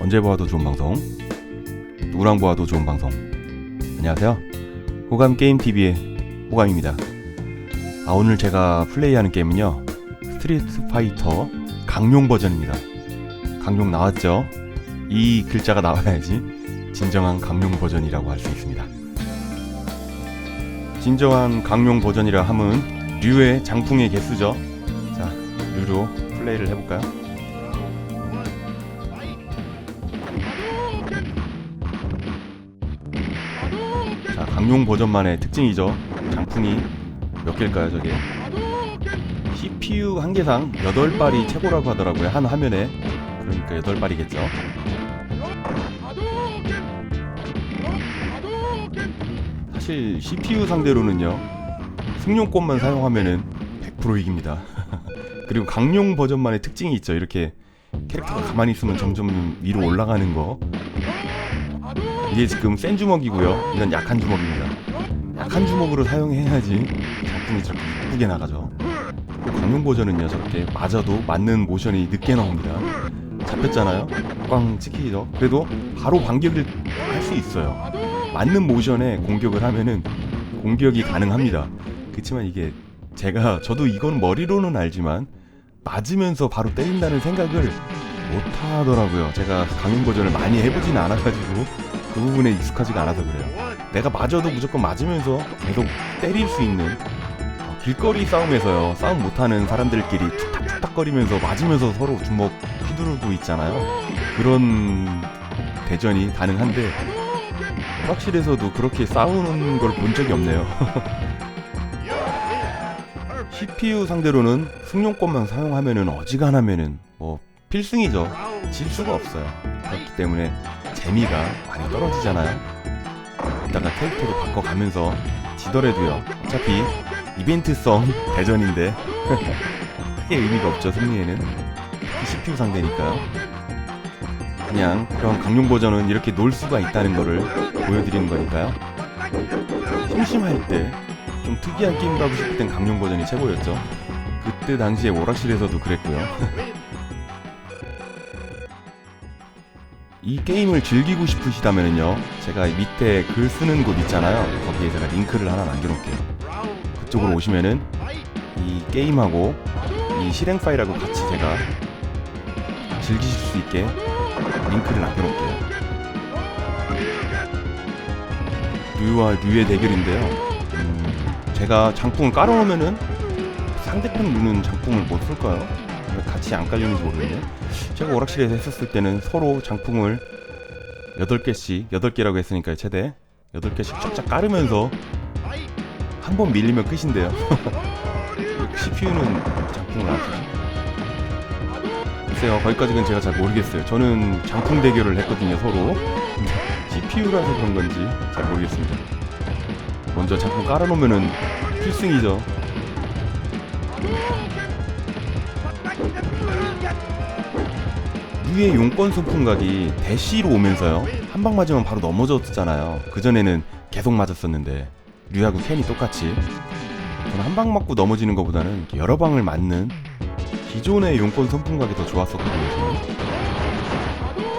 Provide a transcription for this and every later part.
언제 보아도 좋은 방송 누구랑 보아도 좋은 방송. 안녕하세요. 호감 게임 TV의 호감입니다. 아 오늘 제가 플레이하는 게임은요 스트리트 파이터 강용 버전입니다. 강용 나왔죠? 이 글자가 나와야지 진정한 강용 버전이라고 할 수 있습니다. 진정한 강용 버전이라 함은 류의 장풍의 개수죠. 자 류로 플레이를 해볼까요? 자, 강용 버전만의 특징이죠. 장풍이 몇 개일까요, 저게? CPU 한계상 8발이 최고라고 하더라고요, 한 화면에. 그러니까 8발이겠죠. 사실 CPU 상대로는요, 승용권만 사용하면은 100% 이깁니다. 그리고 강용 버전만의 특징이 있죠. 이렇게 캐릭터가 가만히 있으면 점점 위로 올라가는 거. 이게 지금 센 주먹이고요. 이건 약한 주먹입니다. 약한 주먹으로 사용해야지 작품이 저렇게 이쁘게 나가죠. 그 강용 버전은요, 저렇게 맞아도 맞는 모션이 늦게 나옵니다. 잡혔잖아요? 꽝 찍히죠? 그래도 바로 반격을 할 수 있어요. 맞는 모션에 공격을 하면은 공격이 가능합니다. 그렇지만 이게 제가 저도 이건 머리로는 알지만 맞으면서 바로 때린다는 생각을 못 하더라고요. 제가 강용 버전을 많이 해보진 않아가지고 그 부분에 익숙하지가 않아서 그래요. 내가 맞아도 무조건 맞으면서 계속 때릴 수 있는 어, 길거리 싸움에서요. 싸움 못하는 사람들끼리 툭탁툭탁거리면서 맞으면서 서로 주먹 휘두르고 있잖아요. 그런 대전이 가능한데 확실해서도 그렇게 싸우는 걸 본 적이 없네요. CPU 상대로는 승용권만 사용하면은 어지간하면은 뭐 필승이죠. 질 수가 없어요. 그렇기 때문에 재미가 많이 떨어지잖아요. 이따가 캐릭터도 바꿔가면서 지더라도요. 어차피 이벤트성 대전인데 크게 의미가 없죠 승리에는 특히 CPU 상대니까요. 그냥 그런 강용 버전은 이렇게 놀 수가 있다는 거를 보여드리는 거니까요. 심심할 때 좀 특이한 게임을 하고 싶을 땐 강용 버전이 최고였죠. 그때 당시에 오락실에서도 그랬고요. 이 게임을 즐기고 싶으시다면요 제가 밑에 글 쓰는 곳 있잖아요. 거기에 제가 링크를 하나 남겨놓을게요. 그쪽으로 오시면은 이 게임하고 이 실행 파일하고 같이 제가 즐기실 수 있게 링크를 남겨놓을게요. 류와 류의 대결인데요. 음, 제가 장풍을 깔아놓으면은 상대편 류는 장풍을 못 쓸까요? 왜 같이 안 깔리는지 모르겠네. 제가 오락실에서 했었을 때는 서로 장풍을 8개씩 8개라고 했으니까 최대 8개씩 쫙쫙 깔으면서 한 번 밀리면 끝인데요. CPU는 장풍을 안 쓰죠? 글쎄요 거기까지는 제가 잘 모르겠어요. 저는 장풍 대결을 했거든요 서로. CPU라서 그런 건지 잘 모르겠습니다. 먼저 장풍 깔아놓으면은 필승이죠 류의 용권 소풍각이 대시로 오면서요 한 방 맞으면 바로 넘어졌잖아요. 그 전에는 계속 맞았었는데 류하고 켄이 똑같이 저는 한 방 맞고 넘어지는 것보다는 여러 방을 맞는 기존의 용권 선풍각이 더 좋았었거든요 저는.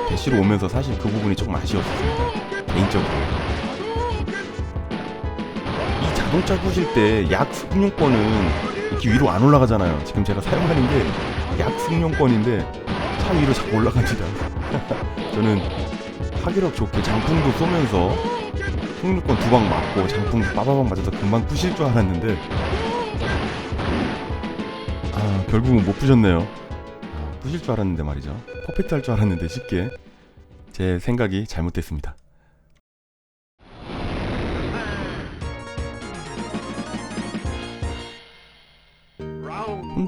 대시로 오면서 사실 그 부분이 조금 아쉬웠습니다 개인적으로. 이 자동차 부실 때약 승용권은 이렇게 위로 안 올라가잖아요 지금 제가 사용하는 게 약 승용권인데 차 위로 자꾸 올라갑니다. 저는 파괴력 좋게 장풍도 쏘면서 승류권 두 방 맞고 장풍도 빠바방 맞아서 금방 부실 줄 알았는데 아 결국은 못 부셨네요. 아, 부실 줄 알았는데 말이죠. 퍼펙트 할 줄 알았는데 쉽게 제 생각이 잘못됐습니다.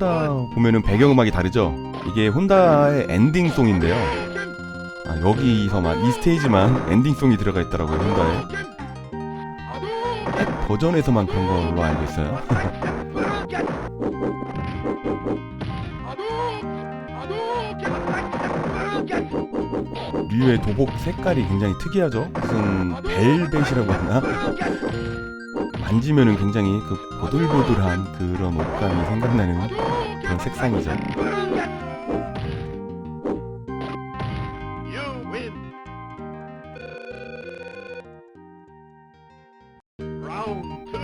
혼다 보면은 배경음악이 다르죠? 이게 혼다의 엔딩송인데요. 아, 여기서만 이 스테이지만 엔딩송이 들어가 있더라고요 혼다에. 핵 버전에서만 그런 걸로 알고 있어요. 류의 도복 색깔이 굉장히 특이하죠. 무슨 벨벳이라고 하나? 앉으면은 굉장히 그 보들보들한 그런 옷감이 생각나는 그런 색상이죠.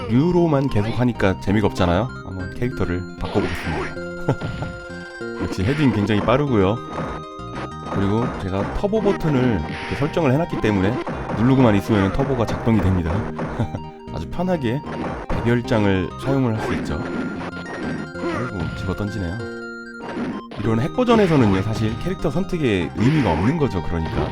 유로만 계속 하니까 재미가 없잖아요. 한번 캐릭터를 바꿔보겠습니다. 역시 헤딩 굉장히 빠르고요. 그리고 제가 터보 버튼을 설정을 해놨기 때문에 누르고만 있으면 터보가 작동이 됩니다. 편하게 배별장을 사용을 할 수 있죠. 아이고 집어 던지네요. 이런 핵 버전에서는요 사실 캐릭터 선택에 의미가 없는 거죠. 그러니까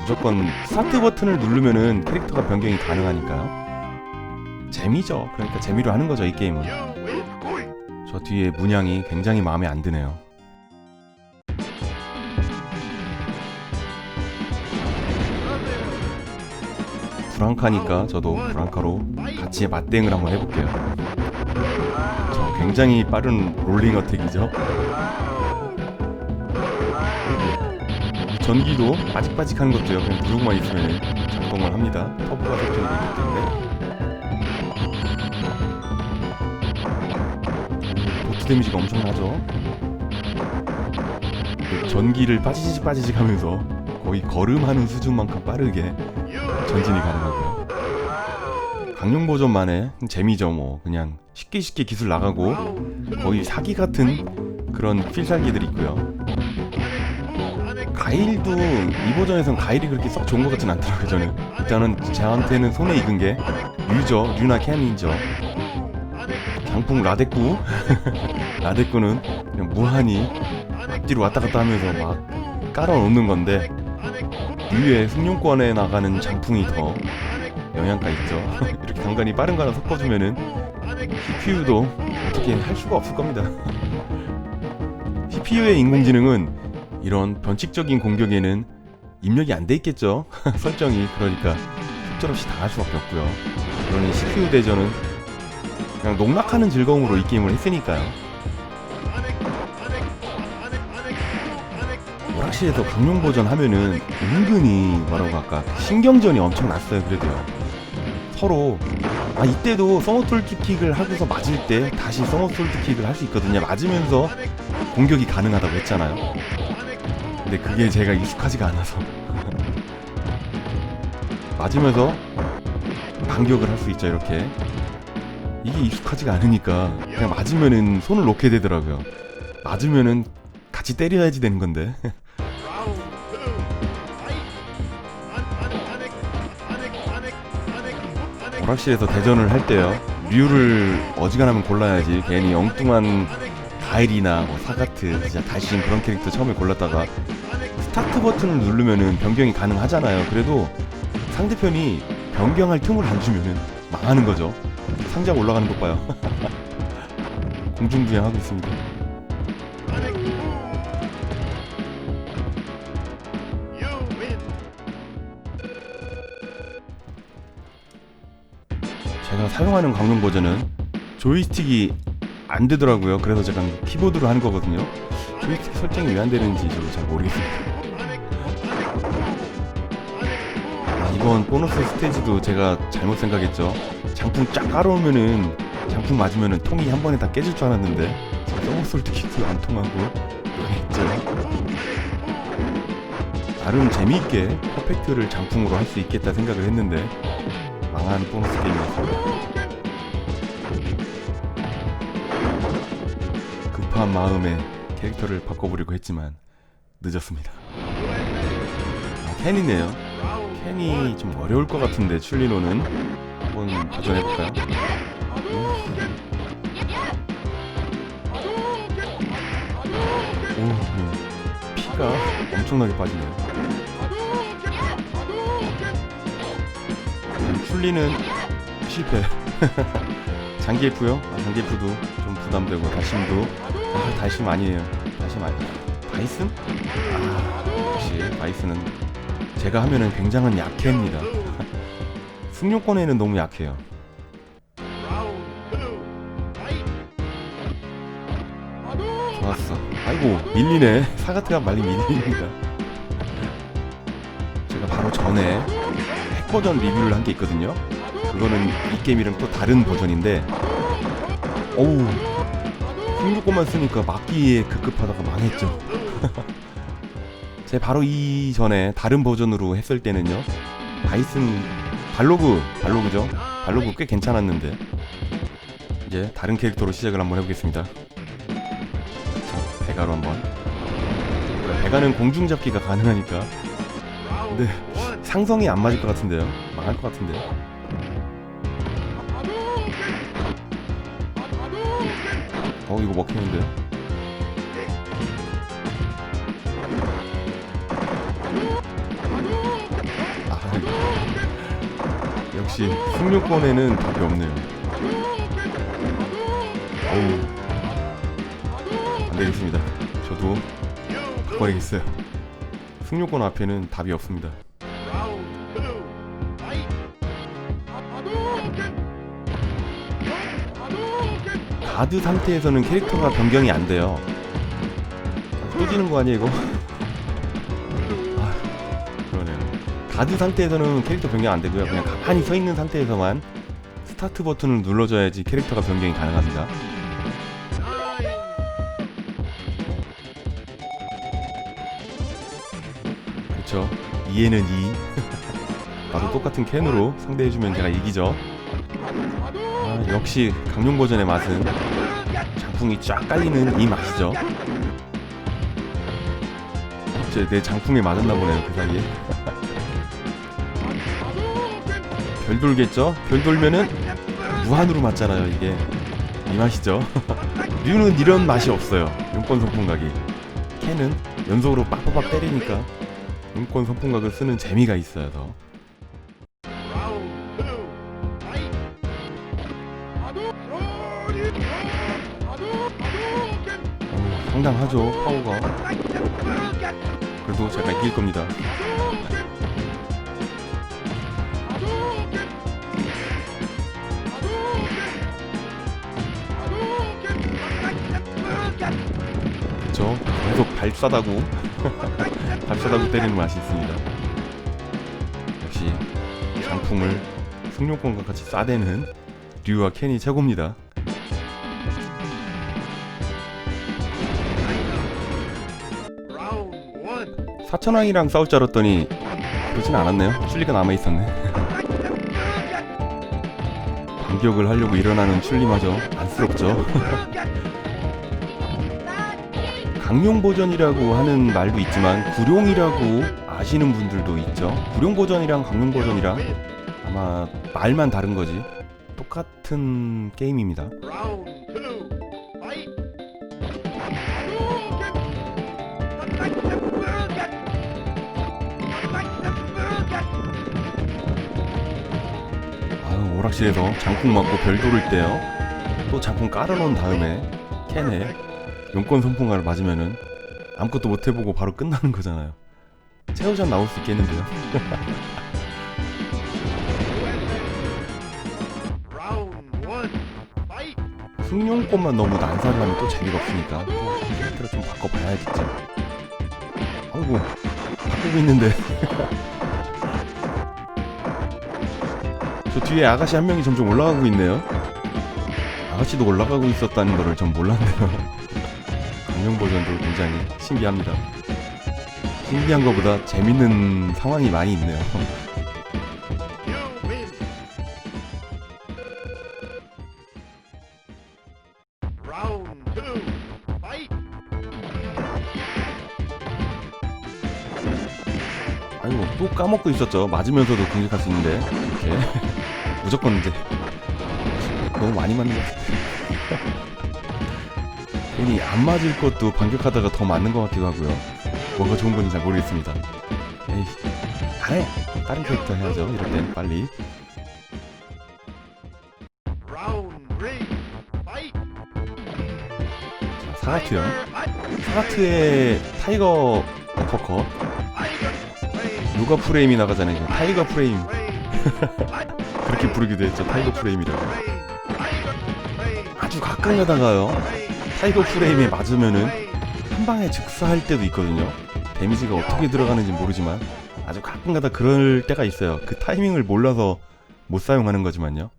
무조건 스타트 버튼을 누르면은 캐릭터가 변경이 가능하니까요. 재미죠. 그러니까 재미로 하는 거죠 이 게임은. 저 뒤에 문양이 굉장히 마음에 안 드네요. 브랑카니까 저도 브랑카로 같이 맞대응을 한번 해볼게요. 저 굉장히 빠른 롤링 어택이죠. 전기도 빠직빠직한 것도요. 그냥 누르고만 있으면 작동을 합니다. 터보가 설정이 되기 때문에. 보트 데미지가 엄청나죠. 그 전기를 빠지직 빠지직 하면서 거의 걸음하는 수준만큼 빠르게 전진이 가능하고요. 강용 버전만의 재미죠 뭐. 그냥 쉽게 쉽게 기술 나가고 거의 사기 같은 그런 필살기들이 있고요. 가일도 이 버전에선 가일이 그렇게 썩 좋은 것 같진 않더라고요 저는. 일단은 저한테는 손에 익은 게 류죠. 류나 캠이죠. 장풍 라데쿠 라데쿠는 그냥 무한히 앞뒤로 왔다 갔다 하면서 막 깔아놓는 건데 류의 승용권에 나가는 장풍이 더 영향가 있죠 이렇게 간간히 빠른 거랑 섞어주면은 CPU도 어떻게 할 수가 없을 겁니다 CPU의 인공지능은 이런 변칙적인 공격에는 입력이 안 돼 있겠죠. 설정이 그러니까 속절없이 당할 수밖에 없고요. 그러니 CPU 대전은 그냥 농락하는 즐거움으로 이 게임을 했으니까요. 오락실에서 강용 버전 하면은 은근히 뭐라고 할까 신경전이 엄청 났어요. 그래도요. 서로 아 이때도 서머솔트킥을 하고서 맞을 때 다시 서머솔트킥을 할 수 있거든요. 맞으면서 공격이 가능하다고 했잖아요. 근데 그게 제가 익숙하지가 않아서 맞으면서 반격을 할 수 있죠 이렇게 이게 익숙하지가 않으니까 그냥 맞으면은 손을 놓게 되더라고요 맞으면은 같이 때려야지 되는 건데 오락실에서 대전을 할 때요 류를 어지간하면 골라야지 괜히 엉뚱한 가일이나 뭐 사가트 진짜 달신 그런 캐릭터 처음에 골랐다가 스타트 버튼을 누르면은 변경이 가능하잖아요. 그래도 상대편이 변경할 틈을 안 주면은 망하는 거죠. 상자 올라가는 것 봐요. 공중부양하고 있습니다. 제가 사용하는 강릉 버전은 조이스틱이 안 되더라고요. 그래서 제가 키보드로 하는 거거든요. 조이스틱 설정이 왜 안 되는지 저도 잘 모르겠습니다. 아, 이번 보너스 스테이지도 제가 잘못 생각했죠. 장풍 쫙 깔아오면은 장풍 맞으면은 통이 한 번에 다 깨질 줄 알았는데 서머솔트 킥도 안 통하고 망했죠. 나름 재미있게 퍼펙트를 장풍으로 할 수 있겠다 생각을 했는데 망한 보너스 게임이었습니다. 급한 마음에 캐릭터를 바꿔보려고 했지만 늦었습니다. 아, 캔이네요. 캔이 좀 어려울 것 같은데 출리노는 한번 도전해볼까요? 오, 네. 피가 엄청나게 빠지네요. 음, 출리는 실패. 장기 F요? 아, 장기 F도 좀 부담되고 다심도 아, 다심 아니에요. 다심 아니에요. 바이슨? 아, 역시 바이슨은 제가 하면은 굉장한 약해입니다. 승용권에는 너무 약해요. 좋았어. 아이고 밀리네. 사가트가 많이 밀립니다. 제가 바로 전에 핵 버전 리뷰를 한 게 있거든요. 그거는 이 게임이랑 또 다른 버전인데 어우 승부권만 쓰니까 막기에 급급하다가 망했죠 제 바로 이전에 다른 버전으로 했을 때는요 바이슨 발로그 발로그죠 발로그 꽤 괜찮았는데 이제 다른 캐릭터로 시작을 한번 해보겠습니다. 자, 베가로 한번. 그러니까 베가는 공중 잡기가 가능하니까. 근데 상성이 안 맞을 것 같은데요. 망할 것 같은데요. 어 이거 먹히는데요. 아, 역시 승용권에는 답이 없네요. 어우 안 되겠습니다. 저도 바꿔야겠어요. 승용권 앞에는 답이 없습니다. 가드 상태에서는 캐릭터가 변경이 안 돼요. 또 지는 거 아니야 이거? 아, 그러네요. 가드 상태에서는 캐릭터 변경 안 되고요. 그냥 가만히 서 있는 상태에서만 스타트 버튼을 눌러줘야지 캐릭터가 변경이 가능합니다. 그렇죠. 2에는 2. 나도 똑같은 캔으로 상대해주면 제가 이기죠. 아, 역시 강용 버전의 맛은 장풍이 쫙 깔리는 이 맛이죠. 이제 내 장풍에 맞았나 보네요 그 사이에. 별 돌겠죠? 별 돌면은 무한으로 맞잖아요 이게 이 맛이죠. 류는 이런 맛이 없어요. 용권 선풍각이. 캔은 연속으로 빡빡빡 때리니까 용권 선풍각을 쓰는 재미가 있어요 더. 상당하죠 파워가. 그래도 제가 이길 겁니다. 그쵸? 계속 발사다구 발사다구 때리는 맛이 있습니다. 역시 장풍을 승용권과 같이 쏴대는 류와 켄이 최고입니다. 사천왕이랑 싸울 줄 알았더니 그러진 않았네요. 출리가 남아 있었네. 반격을 하려고 일어나는 출리마저 안쓰럽죠. 강용 버전이라고 하는 말도 있지만 구룡이라고 아시는 분들도 있죠. 구룡 버전이랑 강용 버전이랑 아마 말만 다른 거지 똑같은 게임입니다. 오락실에서 장풍 맞고 별 돌을 때요. 또 장풍 깔아놓은 다음에 캔에 용권 선풍가를 맞으면은 아무것도 못 해보고 바로 끝나는 거잖아요. 최우전 나올 수 있겠는데요. 승용권만 너무 난사를 하면 또 재미가 없으니까 또 캐릭터를 좀 바꿔봐야겠죠. 아이고 바꾸고 있는데 저 뒤에 아가씨 한 명이 점점 올라가고 있네요. 아가씨도 올라가고 있었다는 거를 전 몰랐네요. 강령 버전도 굉장히 신기합니다. 신기한 것보다 재밌는 상황이 많이 있네요. 까먹고 있었죠. 맞으면서도 공격할 수 있는데 이렇게 무조건 이제 너무 많이 맞는 것 같은데. 괜히 안 맞을 것도 반격하다가 더 맞는 것 같기도 하고요. 뭔가 좋은 건지 잘 모르겠습니다. 에이, 아예 다른 캐릭터 해야죠. 이럴 땐 빨리. 자, 사가트요. 사가트의 타이거 어퍼컷. 요가 프레임이 나가잖아요. 이거 타이거 프레임. 그렇게 부르기도 했죠. 타이거 프레임이라고. 아주 가끔 가다가요. 타이거 프레임에 맞으면은 한 방에 즉사할 때도 있거든요. 데미지가 어떻게 들어가는지 모르지만 아주 가끔 가다 그럴 때가 있어요. 그 타이밍을 몰라서 못 사용하는 거지만요.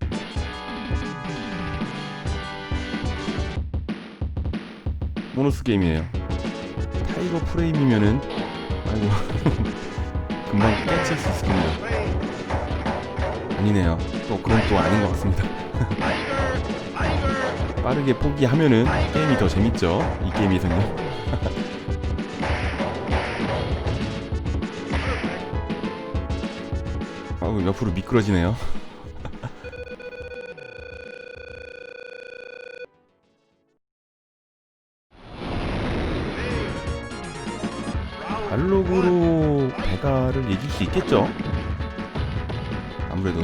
보너스 게임이에요. 타이거 프레임이면은 아이고 금방 깨칠 수 있을 겁니다. 아니네요. 또 그건 또 아닌 것 같습니다. 빠르게 포기하면은 게임이 더 재밌죠. 이 게임에서는. 아우 옆으로 미끄러지네요. 수 있겠죠? 아무래도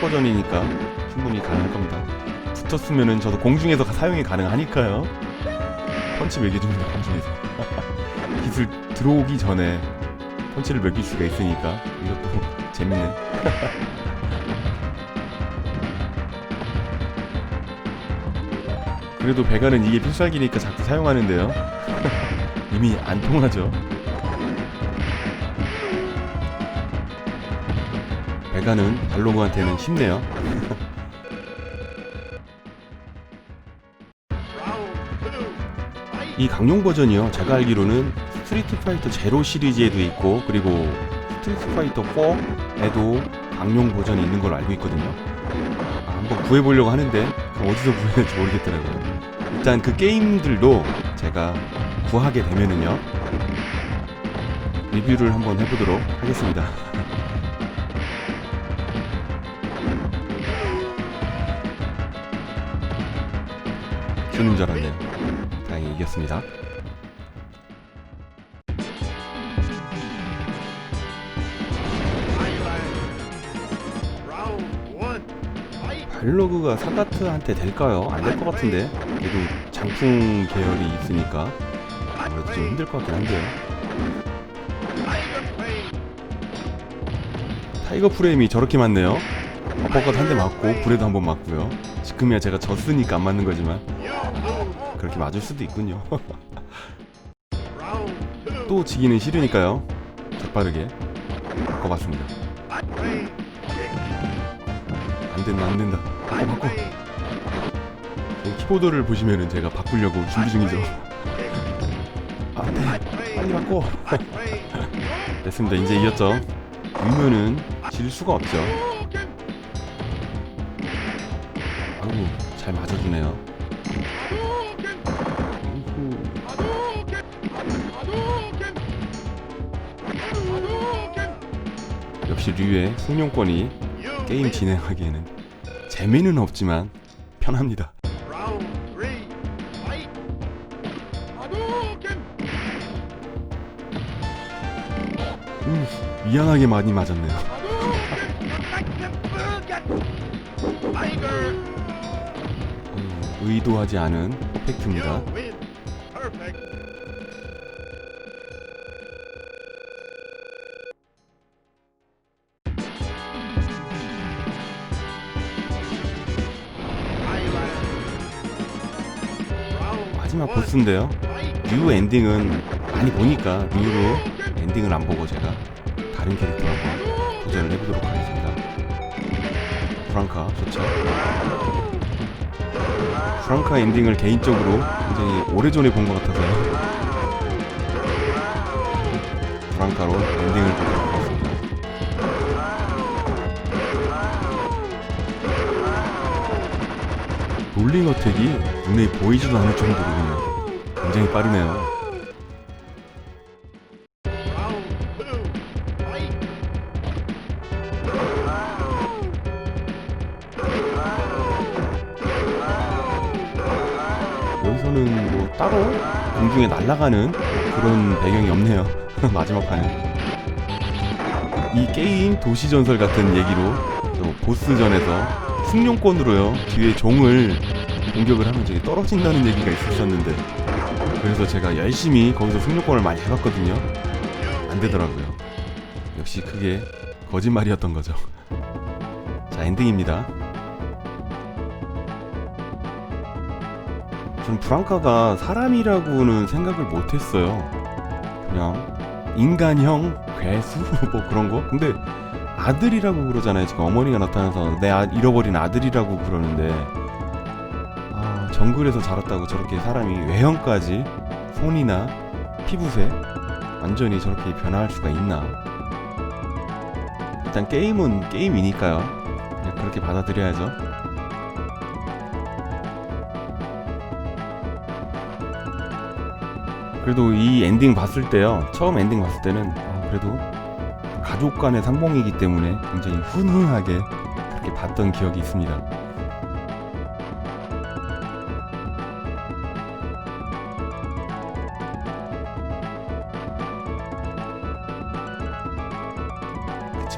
버전이니까 충분히 가능할 겁니다. 붙었으면은 저도 공중에서 사용이 가능하니까요. 펀치 매겨줍니다 공중에서. 기술 들어오기 전에 펀치를 매길 수가 있으니까 이것도 재밌네. 그래도 배가는 이게 필살기니까 자꾸 사용하는데요. 이미 안 통하죠. 가는 발로그한테는 쉽네요. 이 강용 버전이요. 제가 알기로는 스트리트 파이터 제로 시리즈에도 있고 그리고 스트리트 파이터 4에도 강용 버전이 있는 걸로 알고 있거든요. 아, 한번 구해보려고 하는데 어디서 구해야 될지 모르겠더라고요. 일단 그 게임들도 제가 구하게 되면은요 리뷰를 한번 해보도록 하겠습니다. 주는 줄 알았네요. 다행히 이겼습니다. 발로그가 사가트한테 될까요? 안 될 것 같은데 그래도 장풍 계열이 있으니까 아무래도 좀 힘들 것 같긴 한데요. 타이거 프레임이 저렇게 맞네요. 어퍼컷 한 대 맞고 불에도 한 번 맞고요. 지금이야 제가 졌으니까 안 맞는 거지만 그렇게 맞을 수도 있군요. 또 지기는 싫으니까요. 재빠르게 바꿔봤습니다. 안 된다 안 된다. 바꿔 바꿔. 이 키보드를 보시면은 제가 바꾸려고 준비 중이죠. 아, 네. 빨리 바꿔. 됐습니다. 이제 이겼죠. 유면은 질 수가 없죠. 아이고 잘 맞아주네요. 역시 류의 승용권이 게임 진행하기에는 재미는 없지만 편합니다. 음, 미안하게 많이 맞았네요. 음, 의도하지 않은 퍼펙트입니다. 보스인데요. 류 엔딩은 많이 보니까 류로 엔딩을 안 보고 제가 다른 캐릭터 한번 도전을 해보도록 하겠습니다. 프랑카 좋죠. 프랑카 엔딩을 개인적으로 굉장히 오래전에 본 것 같아서요. 프랑카로 엔딩을 보도록 하겠습니다. 롤링 어택이 눈에 보이지도 않을 정도로 그냥 굉장히 빠르네요. 여기서는 뭐 따로 공중에 날아가는 그런 배경이 없네요. 마지막 판은. 이 게임 도시전설 같은 얘기로 저 보스전에서 승용권으로요 뒤에 종을 공격을 하면 저기 떨어진다는 얘기가 있었었는데 그래서 제가 열심히 거기서 승용권을 많이 해봤거든요. 안 되더라고요. 역시 그게 거짓말이었던 거죠. 자 엔딩입니다. 전 브랑카가 사람이라고는 생각을 못했어요. 그냥 인간형 괴수 뭐 그런 거. 근데 아들이라고 그러잖아요. 지금 어머니가 나타나서 내 아, 잃어버린 아들이라고 그러는데 아, 정글에서 자랐다고 저렇게 사람이 외형까지 손이나 피부색 완전히 저렇게 변화할 수가 있나? 일단 게임은 게임이니까요. 그냥 그렇게 받아들여야죠. 그래도 이 엔딩 봤을 때요. 처음 엔딩 봤을 때는 어, 그래도 가족 간의 상봉이기 때문에 굉장히 훈훈하게 그렇게 봤던 기억이 있습니다.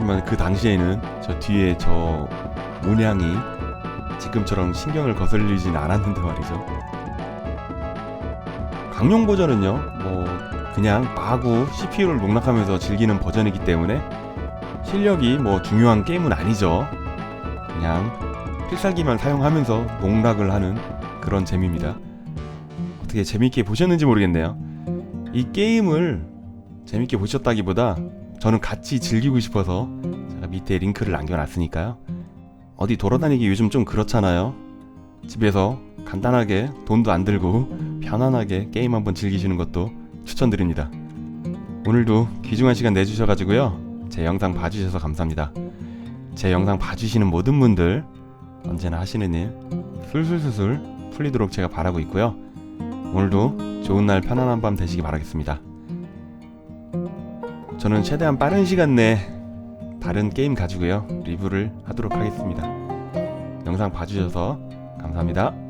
그렇지만 그 당시에는 저 뒤에 저 문양이 지금처럼 신경을 거슬리진 않았는데 말이죠. 강용 버전은요, 뭐 그냥 마구 CPU를 농락하면서 즐기는 버전이기 때문에 실력이 뭐 중요한 게임은 아니죠. 그냥 필살기만 사용하면서 농락을 하는 그런 재미입니다. 어떻게 재밌게 보셨는지 모르겠네요. 이 게임을 재밌게 보셨다기보다 저는 같이 즐기고 싶어서 제가 밑에 링크를 남겨놨으니까요. 어디 돌아다니기 요즘 좀 그렇잖아요. 집에서 간단하게 돈도 안 들고 편안하게 게임 한번 즐기시는 것도 추천드립니다. 오늘도 귀중한 시간 내주셔가지고요. 제 영상 봐주셔서 감사합니다. 제 영상 봐주시는 모든 분들 언제나 하시는 일 술술술술 풀리도록 제가 바라고 있고요. 오늘도 좋은 날 편안한 밤 되시기 바라겠습니다. 저는 최대한 빠른 시간 내에 다른 게임 가지고요 리뷰를 하도록 하겠습니다. 영상 봐주셔서 감사합니다.